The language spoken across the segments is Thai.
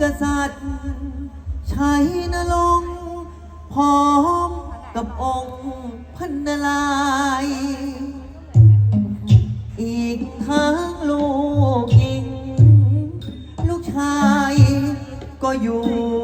กษัตริย์ชัยนรงพร้อมกับองค์พันนลาย อีกทั้งลูกยิง ลูกชายก็อยู่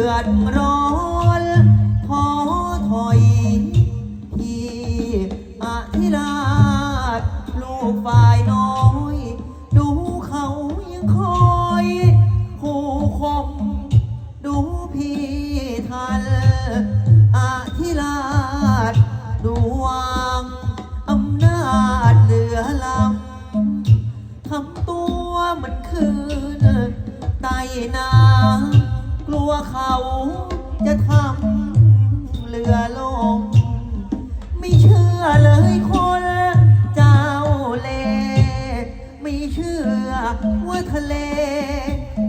ือดร้อนพอถอยพี่อธิราชลูกฝ่ายน้อย ดูเขายังคอยผู้คม ดูพี่ทันอธิราชดวงอำนาจเหลือลำทำตัวเหมือนคืนใต้นา กลัวเขาจะทำเรือลง ไม่เชื่อเลยคนเจ้าเล่ไม่เชื่อว่าทะเล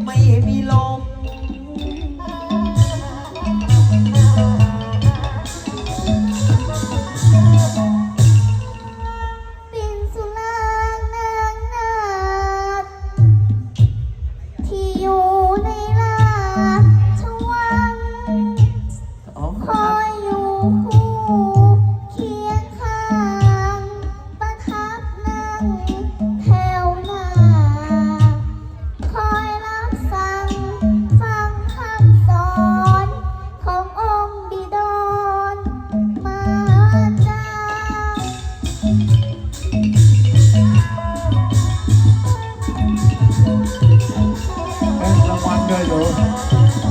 ไม่มีลม 加油